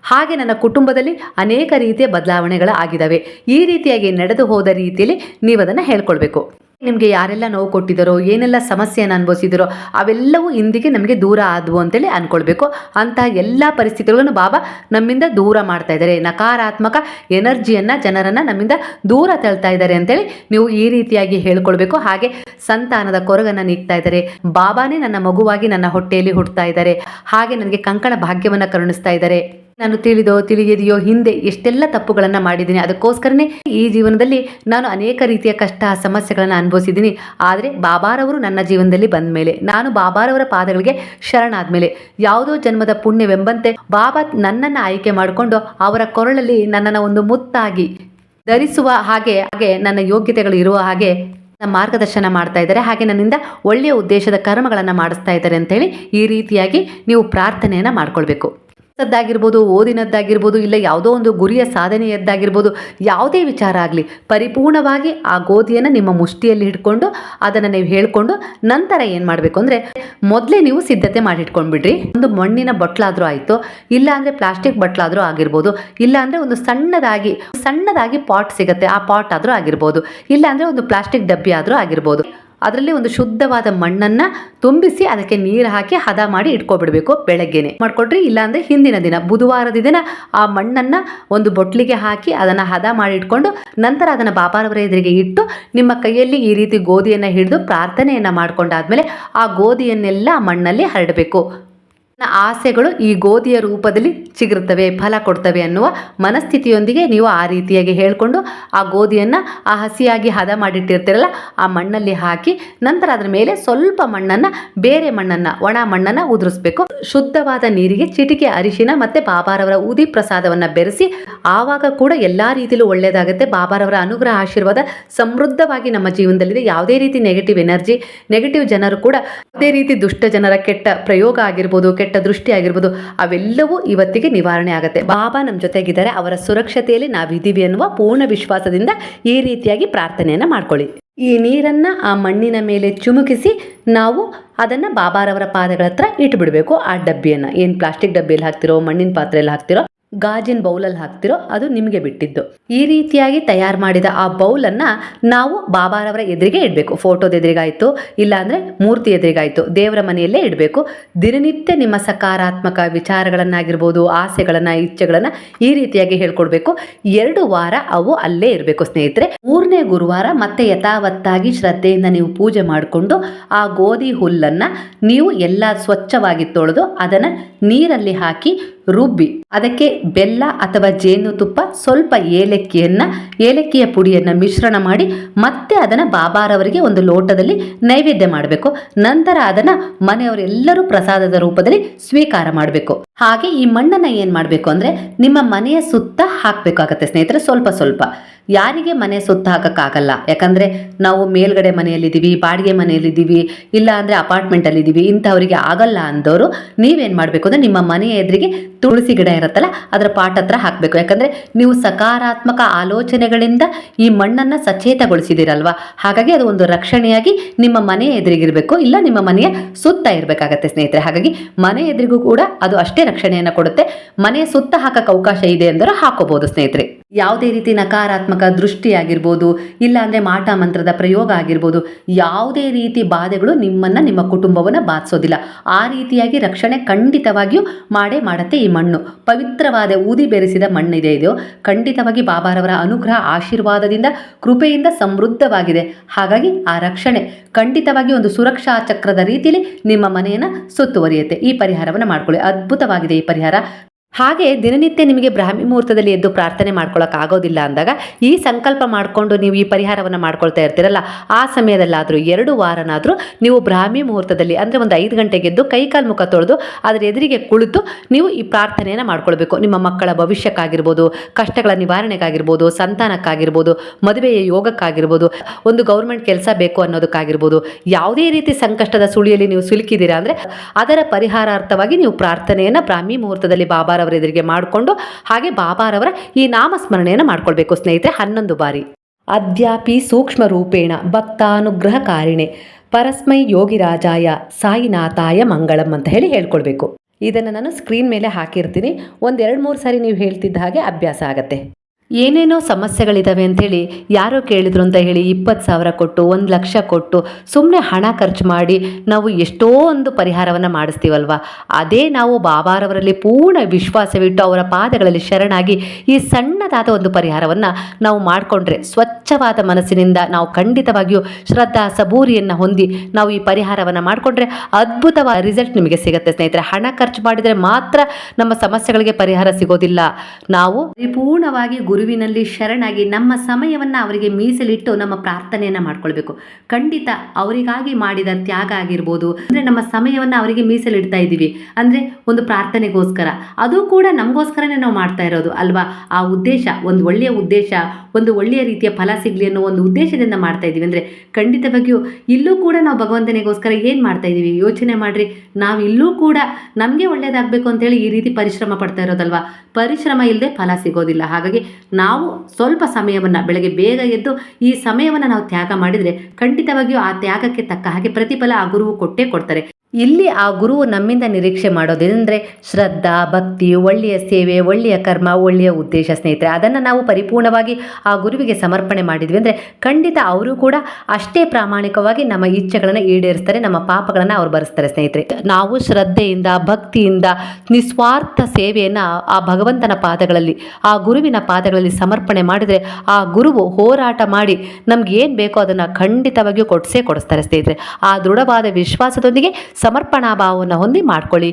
ಹಾಗೆ ನನ್ನ ಕುಟುಂಬದಲ್ಲಿ ಅನೇಕ ರೀತಿಯ ಬದಲಾವಣೆಗಳು ಆಗಿದ್ದಾವೆ ಈ ರೀತಿಯಾಗಿ ನಡೆದು ಹೋದ ರೀತಿಯಲ್ಲಿ ನೀವು ಅದನ್ನು ಹೇಳ್ಕೊಳ್ಬೇಕು. ನಿಮಗೆ ಯಾರೆಲ್ಲ ನೋವು ಕೊಟ್ಟಿದ್ದಾರೋ, ಏನೆಲ್ಲ ಸಮಸ್ಯೆಯನ್ನು ಅನುಭವಿಸಿದಾರೋ ಅವೆಲ್ಲವೂ ಇಂದಿಗೆ ನಮಗೆ ದೂರ ಆದವು ಅಂತೇಳಿ ಅಂದ್ಕೊಳ್ಬೇಕು ಅಂತಹ ಎಲ್ಲ ಪರಿಸ್ಥಿತಿಗಳನ್ನು ಬಾಬಾ ನಮ್ಮಿಂದ ದೂರ ಮಾಡ್ತಾ ಇದ್ದಾರೆ. ನಕಾರಾತ್ಮಕ ಎನರ್ಜಿಯನ್ನು ಜನರನ್ನು ನಮ್ಮಿಂದ ದೂರ ತಳ್ತಾ ಇದ್ದಾರೆ ಅಂತೇಳಿ ನೀವು ಈ ರೀತಿಯಾಗಿ ಹೇಳ್ಕೊಳ್ಬೇಕು. ಹಾಗೆ ಸಂತಾನದ ಕೊರಗನ್ನು ನೀಗ್ತಾ ಇದ್ದಾರೆ. ಬಾಬಾನೇ ನನ್ನ ಮಗುವಾಗಿ ನನ್ನ ಹೊಟ್ಟೆಯಲ್ಲಿ ಹುಟ್ಟುತ್ತಾ ಇದ್ದಾರೆ. ಹಾಗೆ ನನಗೆ ಕಂಕಣ ಭಾಗ್ಯವನ್ನು ಕರುಣಿಸ್ತಾ ಇದ್ದಾರೆ. ನಾನು ತಿಳಿದೋ, ತಿಳಿಯದೆಯೋ, ಹಿಂದೆ ಎಷ್ಟೆಲ್ಲ ತಪ್ಪುಗಳನ್ನು ಮಾಡಿದ್ದೀನಿ, ಅದಕ್ಕೋಸ್ಕರನೇ ಈ ಜೀವನದಲ್ಲಿ ನಾನು ಅನೇಕ ರೀತಿಯ ಕಷ್ಟ, ಸಮಸ್ಯೆಗಳನ್ನು ಅನುಭವಿಸಿದ್ದೀನಿ. ಆದರೆ ಬಾಬಾರವರು ನನ್ನ ಜೀವನದಲ್ಲಿ ಬಂದ ಮೇಲೆ ನಾನು ಬಾಬಾರವರ ಪಾದಗಳಿಗೆ ಶರಣಾದ್ಮೇಲೆ, ಯಾವುದೋ ಜನ್ಮದ ಪುಣ್ಯವೆಂಬಂತೆ ಬಾಬಾ ನನ್ನನ್ನು ಆಯ್ಕೆ ಮಾಡಿಕೊಂಡು ಅವರ ಕೊರಳಲ್ಲಿ ನನ್ನನ್ನು ಒಂದು ಮುತ್ತಾಗಿ ಧರಿಸುವ ಹಾಗೆ ಹಾಗೆ ನನ್ನ ಯೋಗ್ಯತೆಗಳು ಇರುವ ಹಾಗೆ ಮಾರ್ಗದರ್ಶನ ಮಾಡ್ತಾ ಇದ್ದಾರೆ, ಹಾಗೆ ನನ್ನಿಂದ ಒಳ್ಳೆಯ ಉದ್ದೇಶದ ಕರ್ಮಗಳನ್ನು ಮಾಡಿಸ್ತಾ ಇದ್ದಾರೆ ಅಂತೇಳಿ ಈ ರೀತಿಯಾಗಿ ನೀವು ಪ್ರಾರ್ಥನೆಯನ್ನು ಮಾಡ್ಕೊಳ್ಬೇಕು. ದ್ದಾಗಿರ್ಬೋದು ಓದಿನದ್ದಾಗಿರ್ಬೋದು, ಇಲ್ಲ ಯಾವುದೋ ಒಂದು ಗುರಿಯ ಸಾಧನೆಯದ್ದಾಗಿರ್ಬೋದು, ಯಾವುದೇ ವಿಚಾರ ಆಗಲಿ, ಪರಿಪೂರ್ಣವಾಗಿ ಆ ಗೋಧಿಯನ್ನು ನಿಮ್ಮ ಮುಷ್ಟಿಯಲ್ಲಿ ಹಿಡ್ಕೊಂಡು ಅದನ್ನು ನೀವು ಹೇಳಿಕೊಂಡು ನಂತರ ಏನು ಮಾಡಬೇಕು ಅಂದರೆ, ಮೊದಲೇ ನೀವು ಸಿದ್ಧತೆ ಮಾಡಿ ಇಟ್ಕೊಂಡ್ಬಿಡ್ರಿ ಒಂದು ಮಣ್ಣಿನ ಬಟ್ಲಾದರೂ ಆಯಿತು, ಇಲ್ಲ ಅಂದರೆ ಪ್ಲಾಸ್ಟಿಕ್ ಬಟ್ಲಾದರೂ ಆಗಿರ್ಬೋದು, ಇಲ್ಲ ಅಂದರೆ ಒಂದು ಸಣ್ಣದಾಗಿ ಸಣ್ಣದಾಗಿ ಪಾಟ್ ಸಿಗುತ್ತೆ, ಆ ಪಾಟ್ ಆದರೂ ಆಗಿರ್ಬೋದು, ಇಲ್ಲ ಅಂದರೆ ಒಂದು ಪ್ಲಾಸ್ಟಿಕ್ ಡಬ್ಬಿ ಆದರೂ ಆಗಿರ್ಬೋದು. ಅದರಲ್ಲಿ ಒಂದು ಶುದ್ಧವಾದ ಮಣ್ಣನ್ನು ತುಂಬಿಸಿ ಅದಕ್ಕೆ ನೀರು ಹಾಕಿ ಹದ ಮಾಡಿ ಇಟ್ಕೊಬಿಡಬೇಕು ಬೆಳಗ್ಗೆನೆ. ಮಾಡ್ಕೊಟ್ರಿ ಇಲ್ಲಾಂದರೆ ಹಿಂದಿನ ದಿನ, ಬುಧವಾರದ ದಿನ ಆ ಮಣ್ಣನ್ನು ಒಂದು ಬೊಟ್ಲಿಗೆ ಹಾಕಿ ಅದನ್ನು ಹದ ಮಾಡಿ ಇಟ್ಕೊಂಡು ನಂತರ ಅದನ್ನು ಬಾಬಾರವರ ಎದುರಿಗೆ ಇಟ್ಟು ನಿಮ್ಮ ಕೈಯಲ್ಲಿ ಈ ರೀತಿ ಗೋಧಿಯನ್ನು ಹಿಡಿದು ಪ್ರಾರ್ಥನೆಯನ್ನು ಮಾಡ್ಕೊಂಡಾದ್ಮೇಲೆ ಆ ಗೋಧಿಯನ್ನೆಲ್ಲ ಮಣ್ಣಲ್ಲಿ ಹರಡಬೇಕು. ಆಸೆಗಳು ಈ ಗೋಧಿಯ ರೂಪದಲ್ಲಿ ಚಿಗುರುತ್ತವೆ, ಫಲ ಕೊಡ್ತವೆ ಅನ್ನುವ ಮನಸ್ಥಿತಿಯೊಂದಿಗೆ ನೀವು ಆ ರೀತಿಯಾಗಿ ಹೇಳಿಕೊಂಡು ಆ ಗೋಧಿಯನ್ನು ಆ ಹಸಿಯಾಗಿ ಹದ ಮಾಡಿಟ್ಟಿರ್ತೀರಲ್ಲ, ಆ ಮಣ್ಣಲ್ಲಿ ಹಾಕಿ ನಂತರ ಅದರ ಮೇಲೆ ಸ್ವಲ್ಪ ಮಣ್ಣನ್ನು, ಬೇರೆ ಮಣ್ಣನ್ನು, ಒಣ ಮಣ್ಣನ್ನು ಉದುರಿಸ್ಬೇಕು. ಶುದ್ಧವಾದ ನೀರಿಗೆ ಚಿಟಿಕೆ ಅರಿಶಿನ ಮತ್ತು ಬಾಬಾರವರ ಊದಿ ಪ್ರಸಾದವನ್ನು ಬೆರೆಸಿ ಆವಾಗ ಕೂಡ ಎಲ್ಲ ರೀತಿಯಲ್ಲೂ ಒಳ್ಳೆಯದಾಗುತ್ತೆ ಬಾಬಾರವರ ಅನುಗ್ರಹ ಆಶೀರ್ವಾದ ಸಮೃದ್ಧವಾಗಿ ನಮ್ಮ ಜೀವನದಲ್ಲಿದೆ. ಯಾವುದೇ ರೀತಿ ನೆಗೆಟಿವ್ ಎನರ್ಜಿ ನೆಗೆಟಿವ್ ಜನರು ಕೂಡ ಯಾವುದೇ ರೀತಿ ದುಷ್ಟ ಜನರ ಕೆಟ್ಟ ಪ್ರಯೋಗ ಆಗಿರ್ಬೋದು, ಕೆಟ್ಟ ದೃಷ್ಟಿ ಆಗಿರ್ಬೋದು ಅವೆಲ್ಲವೂ ಇವತ್ತಿಗೆ ನಿವಾರಣೆ ಆಗುತ್ತೆ. ಬಾಬಾ ನಮ್ಮ ಜೊತೆಗಿದ್ದಾರೆ, ಅವರ ಸುರಕ್ಷತೆಯಲ್ಲಿ ನಾವಿದ್ದೀವಿ ಅನ್ನುವ ಪೂರ್ಣ ವಿಶ್ವಾಸದಿಂದ ಈ ರೀತಿಯಾಗಿ ಪ್ರಾರ್ಥನೆಯನ್ನು ಮಾಡ್ಕೊಳ್ಳಿ. ಈ ನೀರನ್ನ ಆ ಮಣ್ಣಿನ ಮೇಲೆ ಚುಮುಕಿಸಿ ನಾವು ಅದನ್ನ ಬಾಬಾರವರ ಪಾದಗಳ ಹತ್ರ ಇಟ್ಬಿಡಬೇಕು, ಆ ಡಬ್ಬಿಯನ್ನ. ಏನು ಪ್ಲಾಸ್ಟಿಕ್ ಡಬ್ಬಿಯಲ್ಲಿ ಹಾಕ್ತಿರೋ, ಮಣ್ಣಿನ ಪಾತ್ರೆಯಲ್ಲಿ ಹಾಕ್ತಿರೋ ಗಾಜಿನ ಬೌಲಲ್ಲಿ ಹಾಕ್ತಿರೋ ಅದು ನಿಮಗೆ ಬಿಟ್ಟಿದ್ದು. ಈ ರೀತಿಯಾಗಿ ತಯಾರು ಮಾಡಿದ ಆ ಬೌಲನ್ನು ನಾವು ಬಾಬಾರವರ ಎದುರಿಗೆ ಇಡಬೇಕು. ಫೋಟೋದ ಎದುರಿಗಾಯಿತು, ಇಲ್ಲಾಂದರೆ ಮೂರ್ತಿ ಎದುರಿಗಾಯಿತು. ದೇವರ ಮನೆಯಲ್ಲೇ ಇಡಬೇಕು. ದಿನನಿತ್ಯ ನಿಮ್ಮ ಸಕಾರಾತ್ಮಕ ವಿಚಾರಗಳನ್ನಾಗಿರ್ಬೋದು, ಆಸೆಗಳನ್ನು, ಇಚ್ಛೆಗಳನ್ನು ಈ ರೀತಿಯಾಗಿ ಹೇಳ್ಕೊಡ್ಬೇಕು. ಎರಡು ವಾರ ಅವು ಅಲ್ಲೇ ಇರಬೇಕು ಸ್ನೇಹಿತರೆ. ಮೂರನೇ ಗುರುವಾರ ಮತ್ತೆ ಯಥಾವತ್ತಾಗಿ ಶ್ರದ್ಧೆಯಿಂದ ನೀವು ಪೂಜೆ ಮಾಡಿಕೊಂಡು ಆ ಗೋಧಿ ಹುಲ್ಲನ್ನು ನೀವು ಎಲ್ಲ ಸ್ವಚ್ಛವಾಗಿ ತೊಳೆದು ಅದನ್ನು ನೀರಲ್ಲಿ ಹಾಕಿ ರುಬ್ಬಿ. ಅದಕ್ಕೆ ಬೆಲ್ಲ ಅಥವಾ ಜೇನುತುಪ್ಪ ಸ್ವಲ್ಪ ಏಲಕ್ಕಿಯನ್ನು, ಏಲಕ್ಕಿಯ ಪುಡಿಯನ್ನು ಮಿಶ್ರಣ ಮಾಡಿ ಮತ್ತೆ ಅದನ್ನು ಬಾಬಾರವರಿಗೆ ಒಂದು ಲೋಟದಲ್ಲಿ ನೈವೇದ್ಯ ಮಾಡಬೇಕು. ನಂತರ ಅದನ್ನು ಮನೆಯವರೆಲ್ಲರೂ ಪ್ರಸಾದದ ರೂಪದಲ್ಲಿ ಸ್ವೀಕಾರ ಮಾಡಬೇಕು. ಹಾಗೆ ಈ ಮಣ್ಣನ್ನು ಏನು ಮಾಡಬೇಕು ಅಂದರೆ ನಿಮ್ಮ ಮನೆಯ ಸುತ್ತ ಹಾಕಬೇಕಾಗತ್ತೆ ಸ್ನೇಹಿತರೆ, ಸ್ವಲ್ಪ ಸ್ವಲ್ಪ. ಯಾರಿಗೆ ಮನೆ ಸುತ್ತ ಹಾಕೋಕ್ಕಾಗಲ್ಲ. ಯಾಕಂದರೆ ನಾವು ಮೇಲ್ಗಡೆ ಮನೆಯಲ್ಲಿದ್ದೀವಿ, ಬಾಡಿಗೆ ಮನೆಯಲ್ಲಿದ್ದೀವಿ ಇಲ್ಲ ಅಂದರೆ ಅಪಾರ್ಟ್ಮೆಂಟಲ್ಲಿದ್ದೀವಿ ಇಂಥವರಿಗೆ ಆಗಲ್ಲ ಅಂದವರು ನೀವೇನು ಮಾಡಬೇಕು ಅಂದರೆ ನಿಮ್ಮ ಮನೆಯ ಎದುರಿಗೆ ತುಳಸಿ ಗಿಡ ಇರುತ್ತಲ್ಲ, ಅದರ ಪಾಟ್ ಹತ್ರ ಹಾಕಬೇಕು. ಯಾಕಂದರೆ ನೀವು ಸಕಾರಾತ್ಮಕ ಆಲೋಚನೆಗಳಿಂದ ಈ ಮಣ್ಣನ್ನು ಸಚೇತಗೊಳಿಸಿದಿರಲ್ವಾ? ಹಾಗಾಗಿ ಅದು ಒಂದು ರಕ್ಷಣೆಯಾಗಿ ನಿಮ್ಮ ಮನೆ ಎದುರಿಗಿರಬೇಕು, ಇಲ್ಲ ನಿಮ್ಮ ಮನೆಯ ಸುತ್ತ ಇರಬೇಕಾಗತ್ತೆ ಸ್ನೇಹಿತರೆ. ಹಾಗಾಗಿ ಮನೆ ಎದುರಿಗೂ ಕೂಡ ಅದು ಅಷ್ಟೇ ರಕ್ಷಣೆಯನ್ನು ಕೊಡುತ್ತೆ. ಮನೆಯ ಸುತ್ತ ಹಾಕಕ್ಕೆ ಅವಕಾಶ ಇದೆ ಅಂದರೆ ಹಾಕೋಬಹುದು ಸ್ನೇಹಿತರೆ. ಯಾವುದೇ ರೀತಿ ನಕಾರಾತ್ಮಕ ದೃಷ್ಟಿ ಆಗಿರ್ಬೋದು ಇಲ್ಲ ಅಂದರೆ ಮಾಟ ಮಂತ್ರದ ಪ್ರಯೋಗ ಆಗಿರ್ಬೋದು, ಯಾವುದೇ ರೀತಿ ಬಾಧೆಗಳು ನಿಮ್ಮನ್ನು, ನಿಮ್ಮ ಕುಟುಂಬವನ್ನು ಬಾಧಿಸೋದಿಲ್ಲ. ಆ ರೀತಿಯಾಗಿ ರಕ್ಷಣೆ ಖಂಡಿತವಾಗಿಯೂ ಮಾಡೇ ಮಾಡುತ್ತೆ ಈ ಮಣ್ಣು. ಪವಿತ್ರವಾದ ಊದಿ ಬೆರೆಸಿದ ಮಣ್ಣಿದೆ ಇದು. ಖಂಡಿತವಾಗಿ ಬಾಬಾರವರ ಅನುಗ್ರಹ ಆಶೀರ್ವಾದದಿಂದ, ಕೃಪೆಯಿಂದ ಸಮೃದ್ಧವಾಗಿದೆ. ಹಾಗಾಗಿ ಆ ರಕ್ಷಣೆ ಖಂಡಿತವಾಗಿ ಒಂದು ಸುರಕ್ಷಾ ಚಕ್ರದ ರೀತಿಯಲ್ಲಿ ನಿಮ್ಮ ಮನೆಯನ್ನು ಸುತ್ತುವರಿಯುತ್ತೆ. ಈ ಪರಿಹಾರವನ್ನು ಮಾಡ್ಕೊಳ್ಳಿ. ಅದ್ಭುತವಾಗಿದೆ ಈ ಪರಿಹಾರ. ಹಾಗೆ ದಿನನಿತ್ಯ ನಿಮಗೆ ಬ್ರಾಹ್ಮಿ ಮುಹೂರ್ತದಲ್ಲಿ ಎದ್ದು ಪ್ರಾರ್ಥನೆ ಆಗೋದಿಲ್ಲ ಅಂದಾಗ ಈ ಸಂಕಲ್ಪ ಮಾಡಿಕೊಂಡು ನೀವು ಈ ಪರಿಹಾರವನ್ನು ಮಾಡ್ಕೊಳ್ತಾ ಇರ್ತೀರಲ್ಲ, ಆ ಸಮಯದಲ್ಲಾದರೂ ಎರಡು ವಾರನಾದರೂ ನೀವು ಬ್ರಾಹ್ಮಿ ಮುಹೂರ್ತದಲ್ಲಿ ಅಂದರೆ ಒಂದು ಐದು ಗಂಟೆಗೆ ಎದ್ದು ಕೈಕಾಲು ಮುಖ ತೊಳೆದು ಅದರ ಎದುರಿಗೆ ಕುಳಿತು ನೀವು ಈ ಪ್ರಾರ್ಥನೆಯನ್ನು ಮಾಡ್ಕೊಳ್ಬೇಕು. ನಿಮ್ಮ ಮಕ್ಕಳ ಭವಿಷ್ಯಕ್ಕಾಗಿರ್ಬೋದು, ಕಷ್ಟಗಳ ನಿವಾರಣೆಗಾಗಿರ್ಬೋದು, ಸಂತಾನಕ್ಕಾಗಿರ್ಬೋದು, ಮದುವೆಯ ಯೋಗಕ್ಕಾಗಿರ್ಬೋದು, ಒಂದು ಗೌರ್ಮೆಂಟ್ ಕೆಲಸ ಬೇಕು ಅನ್ನೋದಕ್ಕಾಗಿರ್ಬೋದು, ಯಾವುದೇ ರೀತಿ ಸಂಕಷ್ಟದ ಸುಳಿಯಲ್ಲಿ ನೀವು ಸಿಲುಕಿದ್ದೀರಾ ಅಂದರೆ ಅದರ ಪರಿಹಾರಾರ್ಥವಾಗಿ ನೀವು ಪ್ರಾರ್ಥನೆಯನ್ನು ಬ್ರಾಹ್ಮಿ ಮುಹೂರ್ತದಲ್ಲಿ ಬಾಬಾರವರ ಎದುರಿಗೆ ಮಾಡಿಕೊಂಡು ಹಾಗೆ ಬಾಬಾರವರ ಈ ನಾಮಸ್ಮರಣೆಯನ್ನು ಮಾಡ್ಕೊಳ್ಬೇಕು ಸ್ನೇಹಿತರೆ, ಹನ್ನೊಂದು ಬಾರಿ. ಅದ್ಯಾಪಿ ಸೂಕ್ಷ್ಮ ರೂಪೇಣ ಭಕ್ತಾನುಗ್ರಹಕಾರಿಣೆ, ಪರಸ್ಮೈ ಯೋಗಿರಾಜಾಯ ಸಾಯಿನಾಥಾಯ ಮಂಗಳಂ ಅಂತ ಹೇಳಿ ಹೇಳ್ಕೊಳ್ಬೇಕು. ಇದನ್ನು ನಾನು ಸ್ಕ್ರೀನ್ ಮೇಲೆ ಹಾಕಿರ್ತೀನಿ. ಒಂದೆರಡು ಮೂರು ಸಾರಿ ನೀವು ಹೇಳ್ತಿದ್ದ ಹಾಗೆ ಅಭ್ಯಾಸ ಆಗತ್ತೆ. ಏನೇನೋ ಸಮಸ್ಯೆಗಳಿದ್ದಾವೆ ಅಂಥೇಳಿ ಯಾರೋ ಕೇಳಿದ್ರು ಅಂತ ಹೇಳಿ ಇಪ್ಪತ್ತು ಸಾವಿರ ಕೊಟ್ಟು, ಒಂದು ಲಕ್ಷ ಕೊಟ್ಟು ಸುಮ್ಮನೆ ಹಣ ಖರ್ಚು ಮಾಡಿ ನಾವು ಎಷ್ಟೋ ಒಂದು ಪರಿಹಾರವನ್ನು ಮಾಡಿಸ್ತೀವಲ್ವ? ಅದೇ ನಾವು ಬಾಬಾರವರಲ್ಲಿ ಪೂರ್ಣ ವಿಶ್ವಾಸವಿಟ್ಟು ಅವರ ಪಾದಗಳಲ್ಲಿ ಶರಣಾಗಿ ಈ ಸಣ್ಣದಾದ ಒಂದು ಪರಿಹಾರವನ್ನು ನಾವು ಮಾಡಿಕೊಂಡ್ರೆ ಸ್ವಚ್ಛವಾದ ಮನಸ್ಸಿನಿಂದ ನಾವು ಖಂಡಿತವಾಗಿಯೂ ಶ್ರದ್ಧಾ ಸಬೂರಿಯನ್ನು ಹೊಂದಿ ನಾವು ಈ ಪರಿಹಾರವನ್ನು ಮಾಡಿಕೊಂಡ್ರೆ ಅದ್ಭುತವಾದ ರಿಸಲ್ಟ್ ನಿಮಗೆ ಸಿಗುತ್ತೆ ಸ್ನೇಹಿತರೆ. ಹಣ ಖರ್ಚು ಮಾಡಿದರೆ ಮಾತ್ರ ನಮ್ಮ ಸಮಸ್ಯೆಗಳಿಗೆ ಪರಿಹಾರ ಸಿಗೋದಿಲ್ಲ. ನಾವು ಪರಿಪೂರ್ಣವಾಗಿ ಗುರುವಿನಲ್ಲಿ ಶರಣಾಗಿ ನಮ್ಮ ಸಮಯವನ್ನು ಅವರಿಗೆ ಮೀಸಲಿಟ್ಟು ನಮ್ಮ ಪ್ರಾರ್ಥನೆಯನ್ನು ಮಾಡ್ಕೊಳ್ಬೇಕು. ಖಂಡಿತ ಅವರಿಗಾಗಿ ಮಾಡಿದ ತ್ಯಾಗ ಆಗಿರ್ಬೋದು, ಅಂದರೆ ನಮ್ಮ ಸಮಯವನ್ನು ಅವರಿಗೆ ಮೀಸಲಿಡ್ತಾ ಇದ್ದೀವಿ, ಅಂದರೆ ಒಂದು ಪ್ರಾರ್ಥನೆಗೋಸ್ಕರ. ಅದು ಕೂಡ ನಮಗೋಸ್ಕರನೇ ನಾವು ಮಾಡ್ತಾ ಇರೋದು ಅಲ್ವಾ? ಆ ಉದ್ದೇಶ, ಒಂದು ಒಳ್ಳೆಯ ಉದ್ದೇಶ, ಒಂದು ಒಳ್ಳೆಯ ರೀತಿಯ ಫಲ ಸಿಗಲಿ ಅನ್ನೋ ಒಂದು ಉದ್ದೇಶದಿಂದ ಮಾಡ್ತಾ ಇದ್ದೀವಿ. ಅಂದರೆ ಖಂಡಿತವಾಗಿಯೂ ಇಲ್ಲೂ ಕೂಡ ನಾವು ಭಗವಂತನಿಗೋಸ್ಕರ ಏನು ಮಾಡ್ತಾ ಇದ್ದೀವಿ? ಯೋಚನೆ ಮಾಡಿರಿ. ನಾವು ಇಲ್ಲೂ ಕೂಡ ನಮಗೆ ಒಳ್ಳೆಯದಾಗಬೇಕು ಅಂತೇಳಿ ಈ ರೀತಿ ಪರಿಶ್ರಮ ಪಡ್ತಾ ಇರೋದಲ್ವಾ? ಪರಿಶ್ರಮ ಇಲ್ಲದೆ ಫಲ ಸಿಗೋದಿಲ್ಲ. ಹಾಗಾಗಿ ನಾವು ಸ್ವಲ್ಪ ಸಮಯವನ್ನು ಬೆಳಗ್ಗೆ ಬೇಗ ಎದ್ದು ಈ ಸಮಯವನ್ನು ನಾವು ತ್ಯಾಗ ಮಾಡಿದರೆ ಖಂಡಿತವಾಗಿಯೂ ಆ ತ್ಯಾಗಕ್ಕೆ ತಕ್ಕ ಹಾಗೆ ಪ್ರತಿಫಲ ಆ ಗುರುವು ಕೊಟ್ಟೇ ಕೊಡ್ತಾರೆ. ಇಲ್ಲಿ ಆ ಗುರುವು ನಮ್ಮಿಂದ ನಿರೀಕ್ಷೆ ಮಾಡೋದೇನೆಂದರೆ ಶ್ರದ್ಧಾ ಭಕ್ತಿ ಒಳ್ಳೆಯ ಸೇವೆ, ಒಳ್ಳೆಯ ಕರ್ಮ, ಒಳ್ಳೆಯ ಉದ್ದೇಶ, ಸ್ನೇಹಿತರೆ. ಅದನ್ನು ನಾವು ಪರಿಪೂರ್ಣವಾಗಿ ಆ ಗುರುವಿಗೆ ಸಮರ್ಪಣೆ ಮಾಡಿದ್ವಿ ಅಂದರೆ ಖಂಡಿತ ಅವರು ಕೂಡ ಅಷ್ಟೇ ಪ್ರಾಮಾಣಿಕವಾಗಿ ನಮ್ಮ ಇಚ್ಛೆಗಳನ್ನು ಈಡೇರಿಸ್ತಾರೆ, ನಮ್ಮ ಪಾಪಗಳನ್ನು ಅವ್ರು ಬರೆಸ್ತಾರೆ, ಸ್ನೇಹಿತರೆ. ನಾವು ಶ್ರದ್ಧೆಯಿಂದ, ಭಕ್ತಿಯಿಂದ, ನಿಸ್ವಾರ್ಥ ಸೇವೆಯನ್ನು ಆ ಭಗವಂತನ ಪಾದಗಳಲ್ಲಿ, ಆ ಗುರುವಿನ ಪಾದಗಳಲ್ಲಿ ಸಮರ್ಪಣೆ ಮಾಡಿದರೆ ಆ ಗುರುವು ಹೋರಾಟ ಮಾಡಿ ನಮ್ಗೆ ಏನು ಬೇಕೋ ಅದನ್ನು ಖಂಡಿತವಾಗಿಯೂ ಕೊಡಿಸೇ ಕೊಡಿಸ್ತಾರೆ, ಸ್ನೇಹಿತರೆ. ಆ ದೃಢವಾದ ವಿಶ್ವಾಸದೊಂದಿಗೆ ಸಮರ್ಪಣಾ ಭಾವವನ್ನು ಹೊಂದಿ ಮಾಡ್ಕೊಳ್ಳಿ.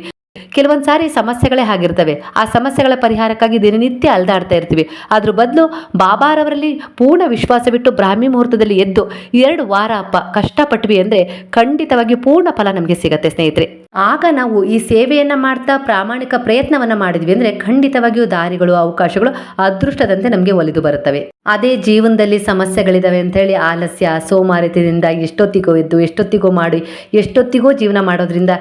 ಕೆಲವೊಂದು ಸಾರಿ ಸಮಸ್ಯೆಗಳೇ ಆಗಿರ್ತವೆ. ಆ ಸಮಸ್ಯೆಗಳ ಪರಿಹಾರಕ್ಕಾಗಿ ದಿನನಿತ್ಯ ಅಲ್ದಾಡ್ತಾ ಇರ್ತೀವಿ. ಅದ್ರ ಬದಲು ಬಾಬಾರವರಲ್ಲಿ ಪೂರ್ಣ ವಿಶ್ವಾಸವಿಟ್ಟು ಬ್ರಾಹ್ಮಿ ಮುಹೂರ್ತದಲ್ಲಿ ಎದ್ದು ಎರಡು ವಾರ ಅಪ್ಪ ಕಷ್ಟಪಟ್ವಿ ಅಂದರೆ ಖಂಡಿತವಾಗಿ ಪೂರ್ಣ ಫಲ ನಮಗೆ ಸಿಗತ್ತೆ ಸ್ನೇಹಿತರೆ. ಆಗ ನಾವು ಈ ಸೇವೆಯನ್ನು ಮಾಡ್ತಾ ಪ್ರಾಮಾಣಿಕ ಪ್ರಯತ್ನವನ್ನು ಮಾಡಿದ್ವಿ ಅಂದರೆ ಖಂಡಿತವಾಗಿಯೂ ದಾರಿಗಳು, ಅವಕಾಶಗಳು ಅದೃಷ್ಟದಂತೆ ನಮಗೆ ಒಲಿದು ಬರುತ್ತವೆ. ಅದೇ ಜೀವನದಲ್ಲಿ ಸಮಸ್ಯೆಗಳಿದಾವೆ ಹೇಳಿ ಆಲಸ್ಯ ಸೋಮಾರಿತದಿಂದ ಎಷ್ಟೊತ್ತಿಗೋ ಎದ್ದು, ಎಷ್ಟೊತ್ತಿಗೋ ಮಾಡಿ, ಎಷ್ಟೊತ್ತಿಗೋ ಜೀವನ ಮಾಡೋದ್ರಿಂದ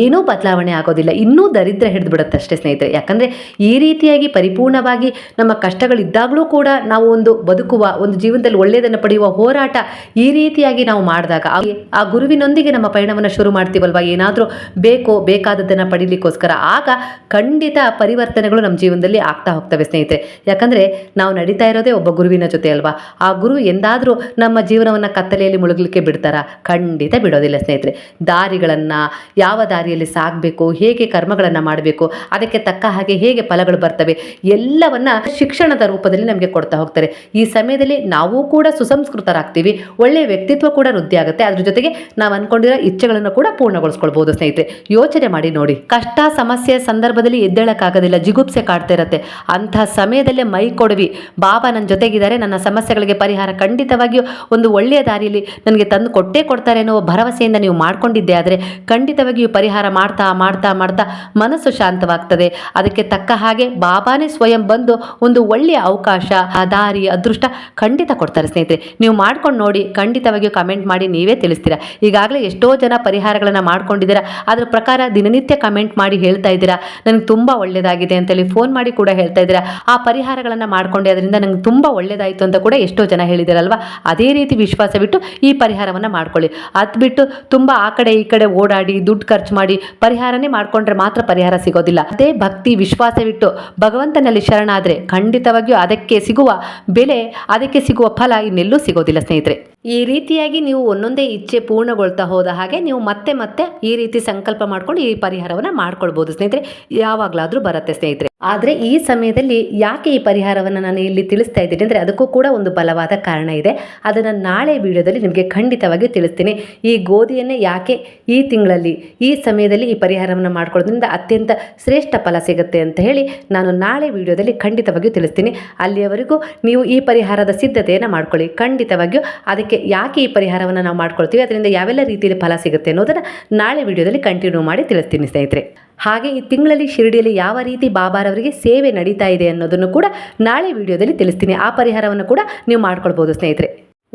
ಏನೂ ಬದಲಾವಣೆ ಆಗೋದಿಲ್ಲ. ಇನ್ನೂ ದರಿದ್ರ ಹಿಡಿದ್ಬಿಡುತ್ತೆ ಅಷ್ಟೇ ಸ್ನೇಹಿತರೆ. ಯಾಕಂದರೆ ಈ ರೀತಿಯಾಗಿ ಪರಿಪೂರ್ಣವಾಗಿ ನಮ್ಮ ಕಷ್ಟಗಳಿದ್ದಾಗಲೂ ಕೂಡ ನಾವು ಒಂದು ಬದುಕುವ, ಒಂದು ಜೀವನದಲ್ಲಿ ಒಳ್ಳೆಯದನ್ನು ಪಡೆಯುವ ಹೋರಾಟ ಈ ರೀತಿಯಾಗಿ ನಾವು ಮಾಡಿದಾಗ ಆ- ಗುರುವಿನೊಂದಿಗೆ ನಮ್ಮ ಪಯಣವನ್ನು ಶುರು ಮಾಡ್ತೀವಲ್ವ? ಏನಾದರೂ ಬೇಕೋ, ಬೇಕಾದದ್ದನ್ನು ಪಡೀಲಿಕ್ಕೋಸ್ಕರ. ಆಗ ಖಂಡಿತ ಪರಿವರ್ತನೆಗಳು ನಮ್ಮ ಜೀವನದಲ್ಲಿ ಆಗ್ತಾ ಹೋಗ್ತವೆ ಸ್ನೇಹಿತರೆ. ಯಾಕಂದರೆ ನಾವು ನಡೀತಾ ಇರೋದೇ ಒಬ್ಬ ಗುರುವಿನ ಜೊತೆ ಅಲ್ವಾ? ಆ ಗುರು ಎಂದಾದರೂ ನಮ್ಮ ಜೀವನವನ್ನು ಕತ್ತಲೆಯಲ್ಲಿ ಮುಳುಗಲಿಕ್ಕೆ ಬಿಡ್ತಾರಾ? ಖಂಡಿತ ಬಿಡೋದಿಲ್ಲ ಸ್ನೇಹಿತರೆ. ದಾರಿಗಳನ್ನು, ಯಾವ ದಾರಿಯಲ್ಲಿ ಸಾಗಬೇಕು, ಹೇಗೆ ಕರ್ಮಗಳನ್ನು ಮಾಡಬೇಕು. ಅದಕ್ಕೆ ತಕ್ಕ ಹಾಗೆ ಹೇಗೆ ಫಲಗಳು ಬರ್ತವೆ? ಎಲ್ಲವನ್ನ ಶಿಕ್ಷಣದ ರೂಪದಲ್ಲಿ ನಮಗೆ ಕೊಡ್ತಾ ಹೋಗ್ತಾರೆ. ಈ ಸಮಯದಲ್ಲಿ ನಾವು ಕೂಡ ಸುಸಂಸ್ಕೃತರಾಗ್ತೀವಿ. ಒಳ್ಳೆಯ ವ್ಯಕ್ತಿತ್ವ ಕೂಡ ವೃದ್ಧಿ ಆಗುತ್ತೆ. ಅದ್ರ ಜೊತೆಗೆ ನಾವು ಅನ್ಕೊಂಡಿರೋ ಇಚ್ಛೆಗಳನ್ನು ಕೂಡ ಪೂರ್ಣಗೊಳಿಸ್ಕೊಳ್ಬಹುದು ಸ್ನೇಹಿತರೆ. ಯೋಚನೆ ಮಾಡಿ ನೋಡಿ. ಕಷ್ಟ, ಸಮಸ್ಯೆ ಸಂದರ್ಭದಲ್ಲಿ ಎದ್ದೇಳಕ್ಕಾಗೋದಿಲ್ಲ. ಜಿಗುಪ್ಸೆ ಕಾಡ್ತಾ ಇರುತ್ತೆ. ಅಂಥ ಸಮಯದಲ್ಲೇ ಮೈ ಕೊಡವಿ. ಬಾಬಾ ನನ್ನ ಜೊತೆಗಿದ್ದಾರೆ. ನನ್ನ ಸಮಸ್ಯೆಗಳಿಗೆ ಪರಿಹಾರ ಖಂಡಿತವಾಗಿಯೂ ಒಂದು ಒಳ್ಳೆಯ ದಾರಿಯಲ್ಲಿ ನನಗೆ ತಂದು ಕೊಟ್ಟೇ ಕೊಡ್ತಾರೆ ಅನ್ನೋ ಭರವಸೆಯಿಂದ ನೀವು ಮಾಡ್ಕೊಂಡಿದ್ದೆ ಆದರೆ ಖಂಡಿತವಾಗಿಯೂ ಪರಿಹಾರ ಮಾಡ್ತಾ ಮಾಡ್ತಾ ಮಾಡ್ತಾ ಮನಸ್ಸು ಶಾಂತವಾಗ್ತದೆ. ಅದಕ್ಕೆ ತಕ್ಕ ಹಾಗೆ ಬಾಬಾನೇ ಸ್ವಯಂ ಬಂದು ಒಂದು ಒಳ್ಳೆಯ ಅವಕಾಶ, ದಾರಿ, ಅದೃಷ್ಟ ಖಂಡಿತ ಕೊಡ್ತಾರೆ ಸ್ನೇಹಿತರೆ. ನೀವು ಮಾಡ್ಕೊಂಡು ನೋಡಿ, ಖಂಡಿತವಾಗಿಯೂ ಕಮೆಂಟ್ ಮಾಡಿ ನೀವೇ ತಿಳಿಸ್ತೀರಾ. ಈಗಾಗಲೇ ಎಷ್ಟೋ ಜನ ಪರಿಹಾರಗಳನ್ನು ಮಾಡ್ಕೊಂಡಿದ್ದೀರಾ. ಅದರ ಪ್ರಕಾರ ದಿನನಿತ್ಯ ಕಮೆಂಟ್ ಮಾಡಿ ಹೇಳ್ತಾ ಇದ್ದೀರಾ. ನನಗೆ ತುಂಬ ಒಳ್ಳೆಯದಾಗಿದೆ ಅಂತೇಳಿ ಫೋನ್ ಮಾಡಿ ಕೂಡ ಹೇಳ್ತಾ ಇದ್ದೀರಾ. ಆ ಪರಿಹಾರಗಳನ್ನು ಮಾಡ್ಕೊಂಡೆ ಅದರಿಂದ ನನಗೆ ತುಂಬ ಒಳ್ಳೆಯದಾಯಿತು ಅಂತ ಕೂಡ ಎಷ್ಟೋ ಜನ ಹೇಳಿದ್ದೀರಲ್ವಾ ಅದೇ ರೀತಿ ವಿಶ್ವಾಸ ಬಿಟ್ಟು ಈ ಪರಿಹಾರವನ್ನು ಮಾಡ್ಕೊಳ್ಳಿ. ಅದು ಬಿಟ್ಟು ತುಂಬ ಆ ಕಡೆ ಈ ಕಡೆ ಓಡಾಡಿ, ದುಡ್ಡು ಖರ್ಚು ಮಾಡಿ ಪರಿಹಾರನೇ ಮಾಡ್ಕೊಂಡ್ರೆ ಮಾತ್ರ ಪರಿಹಾರ ಸಿಗೋದಿಲ್ಲ. ಅದೇ ಭಕ್ತಿ, ವಿಶ್ವಾಸವಿಟ್ಟು ಭಗವಂತನಲ್ಲಿ ಶರಣಾದರೆ ಖಂಡಿತವಾಗಿಯೂ ಅದಕ್ಕೆ ಸಿಗುವ ಬೆಲೆ, ಅದಕ್ಕೆ ಸಿಗುವ ಫಲ ಇನ್ನೆಲ್ಲೂ ಸಿಗೋದಿಲ್ಲ ಸ್ನೇಹಿತರೆ. ಈ ರೀತಿಯಾಗಿ ನೀವು ಒಂದೊಂದೇ ಇಚ್ಛೆ ಪೂರ್ಣಗೊಳ್ತಾ ಹೋದ ಹಾಗೆ ನೀವು ಮತ್ತೆ ಮತ್ತೆ ಈ ರೀತಿ ಸಂಕಲ್ಪ ಮಾಡ್ಕೊಂಡು ಈ ಪರಿಹಾರವನ್ನು ಮಾಡ್ಕೊಳ್ಬೋದು ಸ್ನೇಹಿತರೆ. ಯಾವಾಗಲಾದರೂ ಬರುತ್ತೆ ಸ್ನೇಹಿತರೆ. ಆದರೆ ಈ ಸಮಯದಲ್ಲಿ ಯಾಕೆ ಈ ಪರಿಹಾರವನ್ನು ನಾನು ಇಲ್ಲಿ ತಿಳಿಸ್ತಾ ಇದ್ದೀನಿ ಅಂದರೆ ಅದಕ್ಕೂ ಕೂಡ ಒಂದು ಬಲವಾದ ಕಾರಣ ಇದೆ. ಅದನ್ನು ನಾಳೆ ವಿಡಿಯೋದಲ್ಲಿ ನಿಮಗೆ ಖಂಡಿತವಾಗಿ ತಿಳಿಸ್ತೀನಿ. ಈ ಗೋಧಿಯನ್ನೇ ಯಾಕೆ ಈ ತಿಂಗಳಲ್ಲಿ, ಈ ಸಮಯದಲ್ಲಿ ಈ ಪರಿಹಾರವನ್ನು ಮಾಡ್ಕೊಳ್ಳೋದ್ರಿಂದ ಅತ್ಯಂತ ಶ್ರೇಷ್ಠ ಫಲ ಸಿಗುತ್ತೆ ಅಂತ ಹೇಳಿ ನಾನು ನಾಳೆ ವಿಡಿಯೋದಲ್ಲಿ ಖಂಡಿತವಾಗಿಯೂ ತಿಳಿಸ್ತೀನಿ. ಅಲ್ಲಿಯವರೆಗೂ ನೀವು ಈ ಪರಿಹಾರದ ಸಿದ್ಧತೆಯನ್ನು ಮಾಡ್ಕೊಳ್ಳಿ. ಖಂಡಿತವಾಗಿಯೂ ಅದಕ್ಕೆ ಯಾಕೆ ಈ ಪರಿಹಾರವನ್ನು ನಾವು ಮಾಡ್ಕೊಳ್ತೀವಿ, ಅದರಿಂದ ಯಾವೆಲ್ಲ ರೀತಿಯಲ್ಲಿ ಫಲ ಸಿಗುತ್ತೆ ಅನ್ನೋದನ್ನು ನಾಳೆ ವಿಡಿಯೋದಲ್ಲಿ ಕಂಟಿನ್ಯೂ ಮಾಡಿ ತಿಳಿಸ್ತೀನಿ ಸ್ನೇಹಿತರೆ. ಹಾಗೆ ಈ ತಿಂಗಳಲ್ಲಿ ಶಿರಡಿಯಲ್ಲಿ ಯಾವ ರೀತಿ ಬಾಬಾರವರಿಗೆ ಸೇವೆ ನಡೀತಾ ಇದೆ ಅನ್ನೋದನ್ನು ಕೂಡ ನಾಳೆ ವಿಡಿಯೋದಲ್ಲಿ ತಿಳಿಸ್ತೀನಿ. ಆ ಪರಿಹಾರವನ್ನು ಕೂಡ ನೀವು ಮಾಡ್ಕೊಳ್ಬೋದು ಸ್ನೇಹಿತರೆ.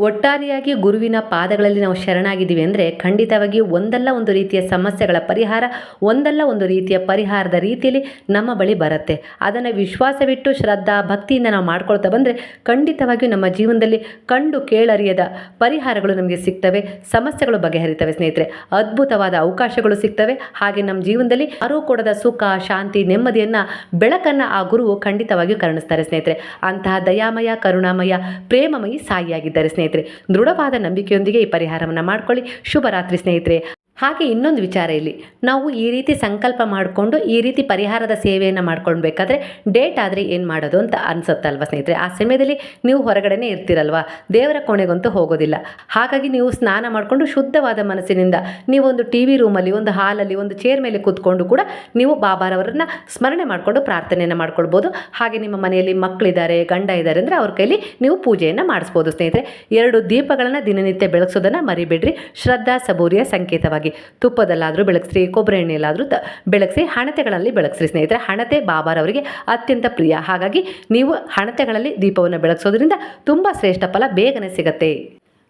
ಒಟ್ಟಾರೆಯಾಗಿ ಗುರುವಿನ ಪಾದಗಳಲ್ಲಿ ನಾವು ಶರಣಾಗಿದ್ದೀವಿ ಅಂದರೆ ಖಂಡಿತವಾಗಿಯೂ ಒಂದಲ್ಲ ಒಂದು ರೀತಿಯ ಸಮಸ್ಯೆಗಳ ಪರಿಹಾರ, ಒಂದಲ್ಲ ಒಂದು ರೀತಿಯ ಪರಿಹಾರದ ರೀತಿಯಲ್ಲಿ ನಮ್ಮ ಬಳಿ ಬರುತ್ತೆ. ಅದನ್ನು ವಿಶ್ವಾಸವಿಟ್ಟು ಶ್ರದ್ಧಾ ಭಕ್ತಿಯಿಂದ ನಾವು ಮಾಡ್ಕೊಳ್ತಾ ಬಂದರೆ ಖಂಡಿತವಾಗಿಯೂ ನಮ್ಮ ಜೀವನದಲ್ಲಿ ಕಂಡು ಕೇಳರಿಯದ ಪರಿಹಾರಗಳು ನಮಗೆ ಸಿಗ್ತವೆ, ಸಮಸ್ಯೆಗಳು ಬಗೆಹರಿತವೆ ಸ್ನೇಹಿತರೆ. ಅದ್ಭುತವಾದ ಅವಕಾಶಗಳು ಸಿಗ್ತವೆ. ಹಾಗೆ ನಮ್ಮ ಜೀವನದಲ್ಲಿ ಯಾರೂ ಕೊಡದ ಸುಖ, ಶಾಂತಿ, ನೆಮ್ಮದಿಯನ್ನು, ಬೆಳಕನ್ನು ಆ ಗುರುವು ಖಂಡಿತವಾಗಿಯೂ ಕರುಣಿಸ್ತಾರೆ ಸ್ನೇಹಿತರೆ. ಅಂತಹ ದಯಾಮಯ, ಕರುಣಾಮಯ, ಪ್ರೇಮಮಯಿ ಸಾಯಿಯಾಗಿದ್ದಾರೆ ಸ್ನೇಹಿತರೆ. ದೃಢವಾದ ನಂಬಿಕೆಯೊಂದಿಗೆ ಈ ಪರಿಹಾರವನ್ನು ಮಾಡ್ಕೊಳ್ಳಿ. ಶುಭರಾತ್ರಿ ಸ್ನೇಹಿತರೆ. ಹಾಗೆ ಇನ್ನೊಂದು ವಿಚಾರ ಇಲ್ಲಿ. ನಾವು ಈ ರೀತಿ ಸಂಕಲ್ಪ ಮಾಡಿಕೊಂಡು ಈ ರೀತಿ ಪರಿಹಾರದ ಸೇವೆಯನ್ನು ಮಾಡ್ಕೊಳ್ಬೇಕಾದ್ರೆ ಡೇಟ್ ಆದರೆ ಏನು ಮಾಡೋದು ಅಂತ ಅನ್ಸುತ್ತಲ್ವ ಸ್ನೇಹಿತರೆ? ಆ ಸಮಯದಲ್ಲಿ ನೀವು ಹೊರಗಡೆನೇ ಇರ್ತೀರಲ್ವ? ದೇವರ ಕೋಣೆಗಂತೂ ಹೋಗೋದಿಲ್ಲ. ಹಾಗಾಗಿ ನೀವು ಸ್ನಾನ ಮಾಡಿಕೊಂಡು ಶುದ್ಧವಾದ ಮನಸ್ಸಿನಿಂದ ನೀವು ಒಂದು ಟಿ ವಿ ರೂಮಲ್ಲಿ ಒಂದು ಹಾಲಲ್ಲಿ ಒಂದು ಚೇರ್ ಮೇಲೆ ಕೂತ್ಕೊಂಡು ಕೂಡ ನೀವು ಬಾಬಾರವರನ್ನ ಸ್ಮರಣೆ ಮಾಡಿಕೊಂಡು ಪ್ರಾರ್ಥನೆಯನ್ನು ಮಾಡ್ಕೊಳ್ಬೋದು. ಹಾಗೆ ನಿಮ್ಮ ಮನೆಯಲ್ಲಿ ಮಕ್ಕಳಿದ್ದಾರೆ ಗಂಡ ಇದ್ದಾರೆ ಅಂದರೆ ಅವ್ರ ಕೈಲಿ ನೀವು ಪೂಜೆಯನ್ನು ಮಾಡಿಸ್ಬೋದು ಸ್ನೇಹಿತರೆ. ಎರಡು ದೀಪಗಳನ್ನು ದಿನನಿತ್ಯ ಬೆಳಗಿಸೋದನ್ನು ಮರಿಬೇಡ್ರಿ. ಶ್ರದ್ಧಾ ಸಬೂರಿಯ ಸಂಕೇತವಾಗಿ. ತುಪ್ಪದಲ್ಲಾದರೂ ಬೆಳಗ್ಸ್ರಿ, ಕೊಬ್ಬರಿ ಎಣ್ಣೆಯಲ್ಲಾದರೂ ತ ಬೆಳಗ್ಸಿ ಹಣತೆಗಳಲ್ಲಿ ಬೆಳಗ್ಸ್ರಿ ಸ್ನೇಹಿತರೆ. ಹಣತೆ ಬಾಬಾರವರಿಗೆ ಅತ್ಯಂತ ಪ್ರಿಯ. ಹಾಗಾಗಿ ನೀವು ಹಣತೆಗಳಲ್ಲಿ ದೀಪವನ್ನು ಬೆಳಗ್ಸೋದ್ರಿಂದ ತುಂಬ ಶ್ರೇಷ್ಠ ಫಲ ಬೇಗನೆ ಸಿಗತ್ತೆ.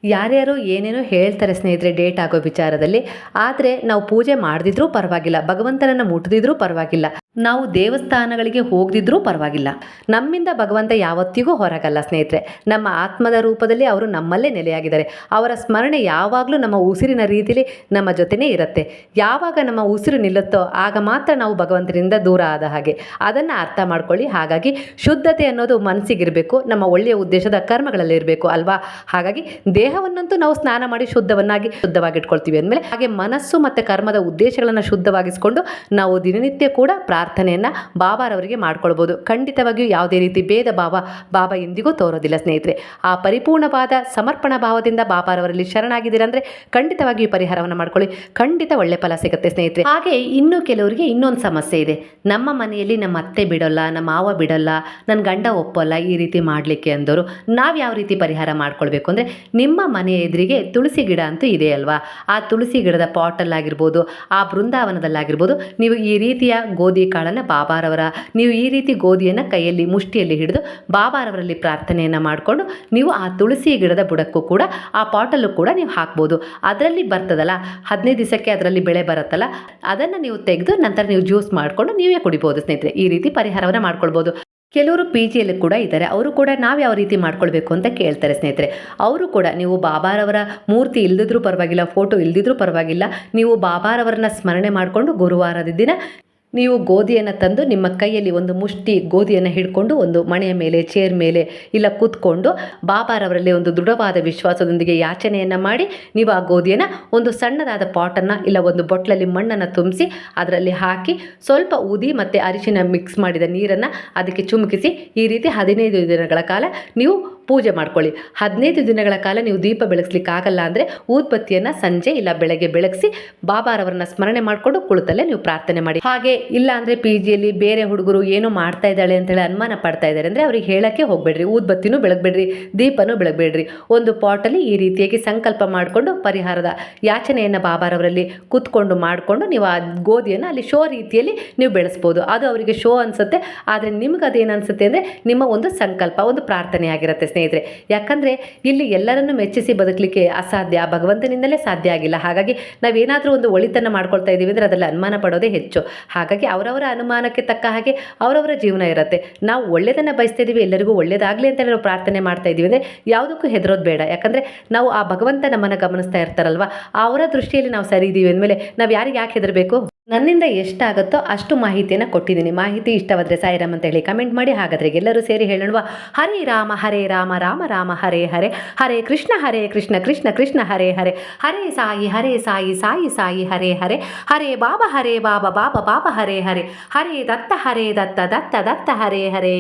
ಯಾರ್ಯಾರು ಏನೇನೋ ಹೇಳ್ತಾರೆ ಸ್ನೇಹಿತರೆ ಡೇಟ್ ಆಗೋ ವಿಚಾರದಲ್ಲಿ. ಆದರೆ ನಾವು ಪೂಜೆ ಮಾಡದಿದ್ರೂ ಪರವಾಗಿಲ್ಲ, ಭಗವಂತನನ್ನು ಮುಟ್ಟದಿದ್ರೂ ಪರವಾಗಿಲ್ಲ. ನಾವು ದೇವಸ್ಥಾನಗಳಿಗೆ ಹೋಗದಿದ್ರೂ ಪರವಾಗಿಲ್ಲ. ನಮ್ಮಿಂದ ಭಗವಂತ ಯಾವತ್ತಿಗೂ ಹೊರಗಲ್ಲ ಸ್ನೇಹಿತರೆ. ನಮ್ಮ ಆತ್ಮದ ರೂಪದಲ್ಲಿ ಅವರು ನಮ್ಮಲ್ಲೇ ನೆಲೆಯಾಗಿದ್ದಾರೆ. ಅವರ ಸ್ಮರಣೆ ಯಾವಾಗಲೂ ನಮ್ಮ ಉಸಿರಿನ ರೀತಿಯಲ್ಲಿ ನಮ್ಮ ಜೊತೆನೇ ಇರುತ್ತೆ. ಯಾವಾಗ ನಮ್ಮ ಉಸಿರು ನಿಲ್ಲುತ್ತೋ ಆಗ ಮಾತ್ರ ನಾವು ಭಗವಂತನಿಂದ ದೂರ ಆದ ಹಾಗೆ. ಅದನ್ನು ಅರ್ಥ ಮಾಡ್ಕೊಳ್ಳಿ. ಹಾಗಾಗಿ ಶುದ್ಧತೆ ಅನ್ನೋದು ಮನಸ್ಸಿಗಿರಬೇಕು. ನಮ್ಮ ಒಳ್ಳೆಯ ಉದ್ದೇಶದ ಕರ್ಮಗಳಲ್ಲಿ ಇರಬೇಕು ಅಲ್ವಾ? ಹಾಗಾಗಿ ದೇಹವನ್ನಂತೂ ನಾವು ಸ್ನಾನ ಮಾಡಿ ಶುದ್ಧವನ್ನಾಗಿ ಶುದ್ಧವಾಗಿಟ್ಕೊಳ್ತೀವಿ ಅಂದಮೇಲೆ ಹಾಗೆ ಮನಸ್ಸು ಮತ್ತು ಕರ್ಮದ ಉದ್ದೇಶಗಳನ್ನು ಶುದ್ಧವಾಗಿಸ್ಕೊಂಡು ನಾವು ದಿನನಿತ್ಯ ಕೂಡ ಪ್ರಾರ್ಥನೆಯನ್ನು ಬಾಬಾರವರಿಗೆ ಮಾಡ್ಕೊಳ್ಬೋದು. ಖಂಡಿತವಾಗಿಯೂ ಯಾವುದೇ ರೀತಿ ಭೇದ ಭಾವ ಬಾಬಾ ಎಂದಿಗೂ ತೋರೋದಿಲ್ಲ ಸ್ನೇಹಿತರೆ. ಆ ಪರಿಪೂರ್ಣವಾದ ಸಮರ್ಪಣಾ ಭಾವದಿಂದ ಬಾಬಾರವರಲ್ಲಿ ಶರಣಾಗಿದ್ದೀರ ಅಂದರೆ ಖಂಡಿತವಾಗಿಯೂ ಪರಿಹಾರವನ್ನು ಮಾಡ್ಕೊಳ್ಳಿ. ಖಂಡಿತ ಒಳ್ಳೆ ಫಲ ಸಿಗುತ್ತೆ ಸ್ನೇಹಿತರೆ. ಹಾಗೆ ಇನ್ನೂ ಕೆಲವರಿಗೆ ಇನ್ನೊಂದು ಸಮಸ್ಯೆ ಇದೆ. ನಮ್ಮ ಮನೆಯಲ್ಲಿ ನಮ್ಮ ಅತ್ತೆ ಬಿಡೋಲ್ಲ, ನಮ್ಮ ಮಾವ ಬಿಡೋಲ್ಲ ನನ್ನ ಗಂಡ ಒಪ್ಪಲ್ಲ ಈ ರೀತಿ ಮಾಡಲಿಕ್ಕೆ ಅಂದವರು ನಾವು ಯಾವ ರೀತಿ ಪರಿಹಾರ ಮಾಡ್ಕೊಳ್ಬೇಕು ಅಂದರೆ ನಿಮ್ಮ ಮನೆಯ ಎದುರಿಗೆ ತುಳಸಿ ಗಿಡ ಅಂತೂ ಇದೆ ಅಲ್ವಾ? ಆ ತುಳಸಿ ಗಿಡದ ಪಾಟಲ್ಲಾಗಿರ್ಬೋದು ಆ ಬೃಂದಾವನದಲ್ಲಾಗಿರ್ಬೋದು, ನೀವು ಈ ರೀತಿಯ ಗೋಧಿ ಕಾಳನ್ನು ಬಾಬಾರವರ, ನೀವು ಈ ರೀತಿ ಗೋಧಿಯನ್ನು ಕೈಯಲ್ಲಿ ಮುಷ್ಟಿಯಲ್ಲಿ ಹಿಡಿದು ಬಾಬಾರವರಲ್ಲಿ ಪ್ರಾರ್ಥನೆಯನ್ನು ಮಾಡಿಕೊಂಡು ನೀವು ಆ ತುಳಸಿ ಗಿಡದ ಬುಡಕ್ಕೂ ಕೂಡ, ಆ ಪಾಟಲ್ಲೂ ಕೂಡ ನೀವು ಹಾಕ್ಬೋದು. ಅದರಲ್ಲಿ ಬರ್ತದಲ್ಲ, ಹದಿನೈದು ದಿವಸಕ್ಕೆ ಅದರಲ್ಲಿ ಬೆಳೆ ಬರುತ್ತಲ್ಲ, ಅದನ್ನು ನೀವು ತೆಗೆದು ನಂತರ ನೀವು ಜ್ಯೂಸ್ ಮಾಡಿಕೊಂಡು ನೀವೇ ಕುಡಿಬೋದು ಸ್ನೇಹಿತರೆ. ಈ ರೀತಿ ಪರಿಹಾರವನ್ನು ಮಾಡ್ಕೊಳ್ಬೋದು. ಕೆಲವರು ಪಿ ಜಿಯಲ್ಲಿ ಕೂಡ ಇದ್ದಾರೆ, ಅವರು ಕೂಡ ನಾವು ಯಾವ ರೀತಿ ಮಾಡ್ಕೊಳ್ಬೇಕು ಅಂತ ಕೇಳ್ತಾರೆ ಸ್ನೇಹಿತರೆ. ಅವರು ಕೂಡ ನೀವು ಬಾಬಾರವರ ಮೂರ್ತಿ ಇಲ್ಲದಿದ್ರೂ ಪರವಾಗಿಲ್ಲ ಫೋಟೋ ಇಲ್ಲದಿದ್ರೂ ಪರವಾಗಿಲ್ಲ, ನೀವು ಬಾಬಾರವರನ್ನ ಸ್ಮರಣೆ ಮಾಡಿಕೊಂಡು ಗುರುವಾರದ ದಿನ ನೀವು ಗೋಧಿಯನ್ನು ತಂದು ನಿಮ್ಮ ಕೈಯಲ್ಲಿ ಒಂದು ಮುಷ್ಟಿ ಗೋಧಿಯನ್ನು ಹಿಡ್ಕೊಂಡು ಒಂದು ಮಣೆಯ ಮೇಲೆ ಚೇರ್ ಮೇಲೆ ಇಲ್ಲ ಕೂತ್ಕೊಂಡು ಬಾಬಾರವರಲ್ಲಿ ಒಂದು ದೃಢವಾದ ವಿಶ್ವಾಸದೊಂದಿಗೆ ಯಾಚನೆಯನ್ನು ಮಾಡಿ ನೀವು ಆ ಗೋಧಿಯನ್ನು ಒಂದು ಸಣ್ಣದಾದ ಪಾಟನ್ನು ಇಲ್ಲ ಒಂದು ಬೊಟ್ಲಲ್ಲಿ ಮಣ್ಣನ್ನು ತುಂಬಿಸಿ ಅದರಲ್ಲಿ ಹಾಕಿ ಸ್ವಲ್ಪ ಊದಿ ಮತ್ತು ಅರಿಶಿನ ಮಿಕ್ಸ್ ಮಾಡಿದ ನೀರನ್ನು ಅದಕ್ಕೆ ಚುಮುಕಿಸಿ ಈ ರೀತಿ ಹದಿನೈದು ದಿನಗಳ ಕಾಲ ನೀವು ಪೂಜೆ ಮಾಡ್ಕೊಳ್ಳಿ. ಹದಿನೈದು ದಿನಗಳ ಕಾಲ ನೀವು ದೀಪ ಬೆಳಗಿಸ್ಲಿಕ್ಕೆ ಆಗಲ್ಲ ಅಂದರೆ ಊದ್ಬತ್ತಿಯನ್ನು ಸಂಜೆ ಇಲ್ಲ ಬೆಳಗ್ಗೆ ಬೆಳಗಿಸಿ ಬಾಬಾರವರನ್ನ ಸ್ಮರಣೆ ಮಾಡಿಕೊಂಡು ಕುಳಿತಲ್ಲೇ ನೀವು ಪ್ರಾರ್ಥನೆ ಮಾಡಿ. ಹಾಗೆ ಇಲ್ಲ ಅಂದರೆ ಪಿ ಜಿಯಲ್ಲಿ ಬೇರೆ ಹುಡುಗರು ಏನೋ ಮಾಡ್ತಾ ಇದ್ದಾಳೆ ಅಂತೇಳಿ ಅನುಮಾನ ಪಡ್ತಾ ಇದ್ದಾರೆ ಅಂದರೆ ಅವ್ರಿಗೆ ಹೇಳೋಕ್ಕೆ ಹೋಗಬೇಡ್ರಿ. ಊದ್ಬತ್ತಿನೂ ಬೆಳಗ್ಬೇಡ್ರಿ, ದೀಪನೂ ಬೆಳಗ್ಬೇಡ್ರಿ. ಒಂದು ಪಾಟಲ್ಲಿ ಈ ರೀತಿಯಾಗಿ ಸಂಕಲ್ಪ ಮಾಡಿಕೊಂಡು ಪರಿಹಾರದ ಯಾಚನೆಯನ್ನು ಬಾಬಾರವರಲ್ಲಿ ಕೂತ್ಕೊಂಡು ಮಾಡಿಕೊಂಡು ನೀವು ಆ ಗೋಧಿಯನ್ನು ಅಲ್ಲಿ ಶೋ ರೀತಿಯಲ್ಲಿ ನೀವು ಬೆಳೆಸ್ಬೋದು. ಅದು ಅವರಿಗೆ ಶೋ ಅನಿಸುತ್ತೆ. ಆದರೆ ನಿಮ್ಗೆ ಅದೇನು ಅನಿಸುತ್ತೆ ಅಂದರೆ ನಿಮ್ಮ ಒಂದು ಸಂಕಲ್ಪ, ಒಂದು ಪ್ರಾರ್ಥನೆ ಆಗಿರುತ್ತೆ ಯಾಕಂದರೆ ಇಲ್ಲಿ ಎಲ್ಲರನ್ನು ಮೆಚ್ಚಿಸಿ ಬದುಕಲಿಕ್ಕೆ ಅಸಾಧ್ಯ, ಭಗವಂತನಿಂದಲೇ ಸಾಧ್ಯ ಆಗಿಲ್ಲ. ಹಾಗಾಗಿ ನಾವೇನಾದರೂ ಒಂದು ಒಳಿತನ್ನು ಮಾಡ್ಕೊಳ್ತಾ ಇದ್ದೀವಿ ಅಂದರೆ ಅದರಲ್ಲಿ ಅನುಮಾನ ಪಡೋದೇ ಹೆಚ್ಚು. ಹಾಗಾಗಿ ಅವರವರ ಅನುಮಾನಕ್ಕೆ ತಕ್ಕ ಹಾಗೆ ಅವರವರ ಜೀವನ ಇರುತ್ತೆ. ನಾವು ಒಳ್ಳೆಯದನ್ನು ಬಯಸ್ತಾ ಇದ್ದೀವಿ, ಎಲ್ಲರಿಗೂ ಒಳ್ಳೇದಾಗಲಿ ಅಂತೇಳಿ ನಾವು ಪ್ರಾರ್ಥನೆ ಮಾಡ್ತಾ ಇದ್ದೀವಿ ಅಂದರೆ ಯಾವುದಕ್ಕೂ ಹೆದರೋದು ಬೇಡ. ಯಾಕಂದರೆ ನಾವು ಆ ಭಗವಂತ ನಮ್ಮನ್ನು ಗಮನಿಸ್ತಾ ಇರ್ತಾರಲ್ವ, ಅವರ ದೃಷ್ಟಿಯಲ್ಲಿ ನಾವು ಸರಿ ಇದ್ದೀವಿ ಅಂದಮೇಲೆ ನಾವು ಯಾರಿಗೆ ಯಾಕೆ ಹೆದರಬೇಕು? ನನ್ನಿಂದ ಎಷ್ಟಾಗುತ್ತೋ ಅಷ್ಟು ಮಾಹಿತಿಯನ್ನು ಕೊಟ್ಟಿದ್ದೀನಿ. ಮಾಹಿತಿ ಇಷ್ಟವಾದರೆ ಸಾಯಿರಾಮ್ ಅಂತ ಹೇಳಿ ಕಮೆಂಟ್ ಮಾಡಿ. ಹಾಗಾದರೆ ಎಲ್ಲರೂ ಸೇರಿ ಹೇಳೋಣ ಹರೇ ರಾಮ ಹರೇ ರಾಮ ರಾಮ ರಾಮ, ಹರೇ ಹರೇ ಹರೇ ಕೃಷ್ಣ ಹರೇ ಕೃಷ್ಣ ಕೃಷ್ಣ ಕೃಷ್ಣ, ಹರೇ ಹರೇ ಹರೇ ಸಾಯಿ ಹರೇ ಸಾಯಿ ಸಾಯಿ ಸಾಯಿ, ಹರೇ ಹರೇ ಹರೇ ಬಾಬಾ ಹರೇ ಬಾಬಾ ಬಾಬಾ ಬಾಬಾ, ಹರೇ ಹರೇ ಹರೇ ದತ್ತ ಹರೇ ದತ್ತ ದತ್ತ ದತ್ತ, ಹರೇ ಹರೇ.